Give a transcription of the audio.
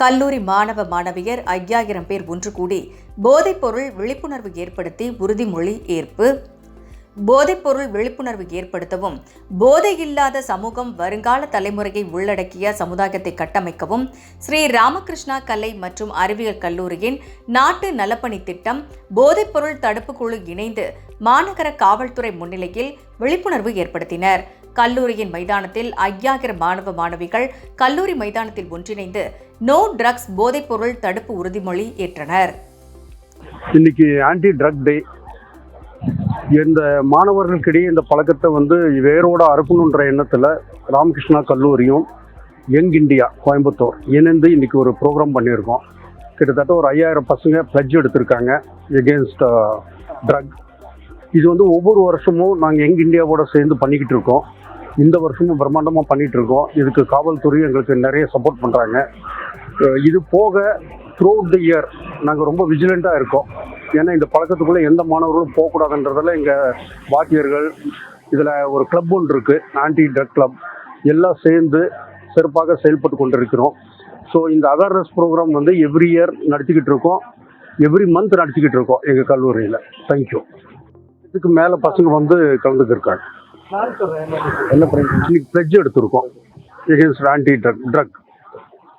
கல்லூரி மாணவ மாணவியர் ஐயாயிரம் பேர் ஒன்று கூடி போதைப்பொருள் விழிப்புணர்வு ஏற்படுத்தி உறுதிமொழி ஏற்பு. போதைப்பொருள் விழிப்புணர்வு ஏற்படுத்தவும் போதை இல்லாத சமூகம் வருங்கால தலைமுறையை உள்ளடக்கிய சமுதாயத்தை கட்டமைக்கவும் ஸ்ரீ ராமகிருஷ்ணா கலை மற்றும் அறிவியல் கல்லூரியின் நாட்டு நலப்பணி திட்டம் போதைப்பொருள் தடுப்பு குழு இணைந்து மாநகர காவல்துறை முன்னிலையில் விழிப்புணர்வு ஏற்படுத்தினர். கல்லூரியின் மைதானத்தில் ஐயாயிரம் மாணவ மாணவிகள் கல்லூரி மைதானத்தில் ஒன்றிணைந்து நோ ட்ரக்ஸ் போதைப்பொருள் தடுப்பு உறுதிமொழி ஏற்றனர். இன்னைக்கு ஆன்டி ட்ரக் டே இந்த மாணவர்களுக்கிடையே இந்த பழக்கத்தை வந்து வேரோட அறுக்கணுன்ற எண்ணத்தில் ராமகிருஷ்ணா கல்லூரியும் யங் இந்தியா கோயம்புத்தூர் இணைந்து இன்னைக்கு ஒரு ப்ரோக்ராம் பண்ணியிருக்கோம். கிட்டத்தட்ட ஒரு ஐயாயிரம் பசங்க பிளட்ஜ் எடுத்திருக்காங்க எகேன்ஸ்ட் ட்ரக் uh, இது வந்து ஒவ்வொரு வருஷமும் நாங்கள் எங் இந்தியாவோட சேர்ந்து பண்ணிக்கிட்டு இருக்கோம். இந்த வருஷமும் பிரம்மாண்டமாக பண்ணிகிட்டு இருக்கோம். இதுக்கு காவல்துறை எங்களுக்கு நிறைய சப்போர்ட் பண்ணுறாங்க இது போக த்ரூ த இயர் நாங்கள் ரொம்ப விஜிலண்ட்டாக இருக்கோம். ஏன்னா இந்த பழக்கத்துக்குள்ளே எந்த மாணவர்களும் போகக்கூடாதுன்றதில் எங்கள் வாத்தியர்கள் இதில் ஒரு கிளப் ஒன்று இருக்குது ஆன்டி ட்ரக் கிளப் எல்லாம் சேர்ந்து சிறப்பாக செயல்பட்டு கொண்டிருக்கிறோம். ஸோ இந்த அவேர்னஸ் ப்ரோக்ராம் வந்து எவ்ரி இயர் நடத்திக்கிட்டு இருக்கோம். எவ்ரி மந்த் நடத்திக்கிட்டு இருக்கோம் எங்கள் கல்லூரியில். தேங்க்யூ இதுக்கு மேலே பசங்க வந்து கலந்துக்கிருக்காங்க. என்ன பண்ணி இன்னைக்கு பிளட்ஜ் எடுத்திருக்கோம். Against anti drug drug